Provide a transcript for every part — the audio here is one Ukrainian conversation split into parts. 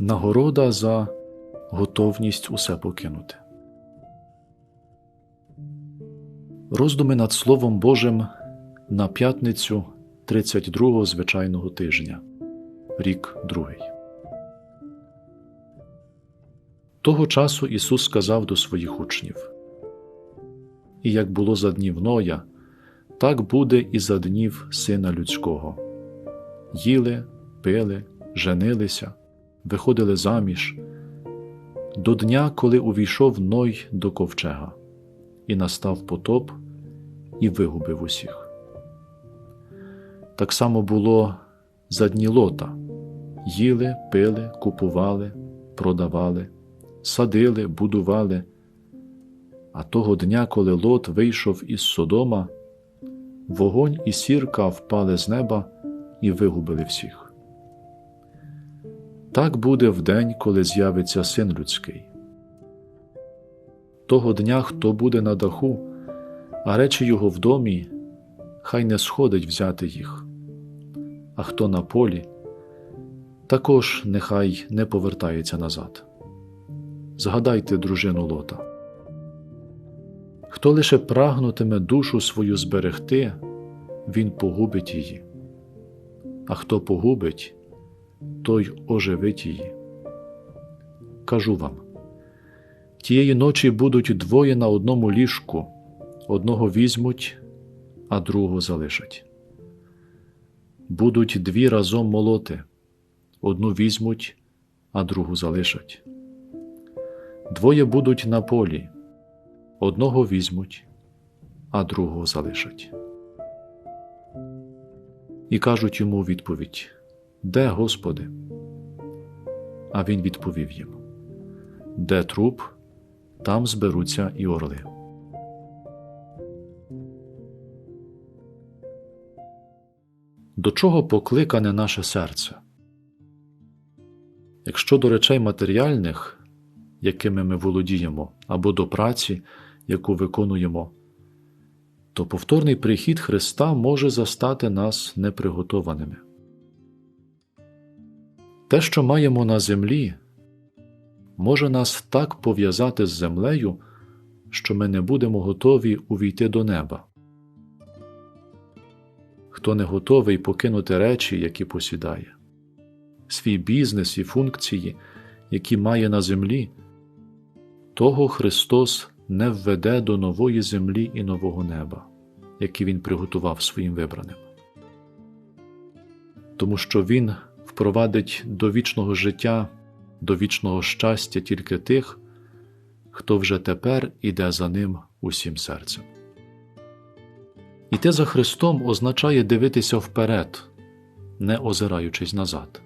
Нагорода за готовність усе покинути. Роздуми над Словом Божим на п'ятницю 32-го звичайного тижня, рік другий. Того часу Ісус сказав до своїх учнів: І як було за днів Ноя, так буде і за днів Сина Людського. Їли, пили, женилися, виходили заміж, до дня, коли увійшов Ной до ковчега, і настав потоп, і вигубив усіх. Так само було за дні лота їли, пили, купували, продавали, садили, будували. А того дня, коли лот вийшов із Содома, вогонь і сірка впали з неба і вигубили всіх. Так буде в день, коли з'явиться син людський. Того дня, хто буде на даху, а речі його в домі, хай не сходить взяти їх, а хто на полі, також нехай не повертається назад. Згадайте дружину лота. Хто лише прагнутиме душу свою зберегти, він погубить її, а хто погубить, той оживить її. Кажу вам тієї ночі будуть двоє на одному ліжку, одного візьмуть, а другого залишать. Будуть дві разом молоти, одну візьмуть, а другу залишать. Двоє будуть на полі, одного візьмуть, а другого залишать. І кажуть йому відповідь Де, Господи? А він відповів їм Де труп, там зберуться і орли. До чого покликане наше серце? Якщо до речей матеріальних, якими ми володіємо, або до праці, яку виконуємо, то повторний прихід Христа може застати нас неприготованими. Те, що маємо на землі, може нас так пов'язати з землею, що ми не будемо готові увійти до неба. Хто не готовий покинути речі, які посідає, свій бізнес і функції, які має на землі, того Христос не введе до нової землі і нового неба, які Він приготував своїм вибраним. Тому що Він впровадить до вічного життя, до вічного щастя тільки тих, хто вже тепер іде за ним усім серцем. Іти за Христом означає дивитися вперед, не озираючись назад.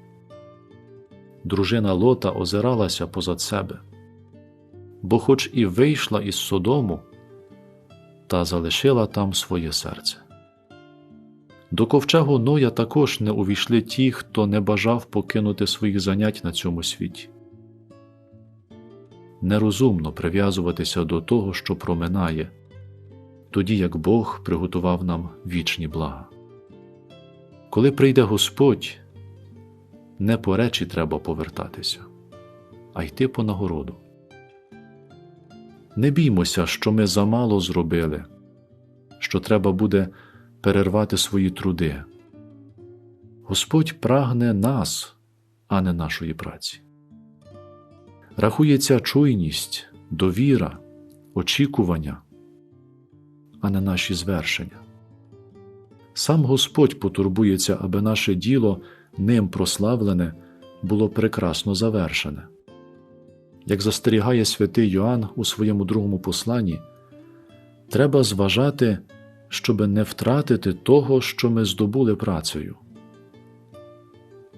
Дружина Лота озиралася позад себе, бо, хоч і вийшла із Содому, та залишила там своє серце. До ковчегу Ноя також не увійшли ті, хто не бажав покинути своїх занять на цьому світі. Нерозумно прив'язуватися до того, що проминає, тоді як Бог приготував нам вічні блага. Коли прийде Господь, не по речі треба повертатися, а йти по нагороду. Не біймося, що ми замало зробили, що треба буде перервати свої труди. Господь прагне нас, а не нашої праці. Рахується чуйність, довіра, очікування, а не наші звершення. Сам Господь потурбується, аби наше діло, ним прославлене, було прекрасно завершене. Як застерігає святий Йоанн у своєму другому посланні, треба зважати, щоби не втратити того, що ми здобули працею.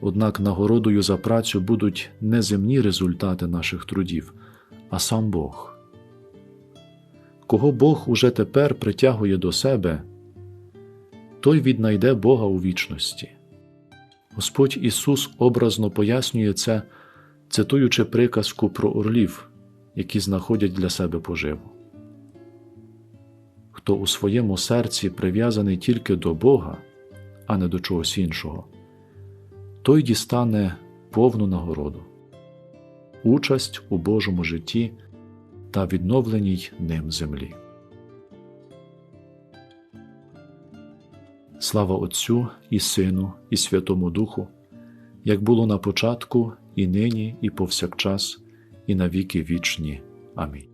Однак нагородою за працю будуть не земні результати наших трудів, а сам Бог. Кого Бог уже тепер притягує до себе, той віднайде Бога у вічності. Господь Ісус образно пояснює це, цитуючи приказку про орлів, які знаходять для себе поживу. Хто у своєму серці прив'язаний тільки до Бога, а не до чогось іншого, той дістане повну нагороду. участь у Божому житті та відновленій ним землі. Слава Отцю і Сину, і Святому Духу, як було на початку, і нині, і повсякчас, і на віки вічні. Амінь.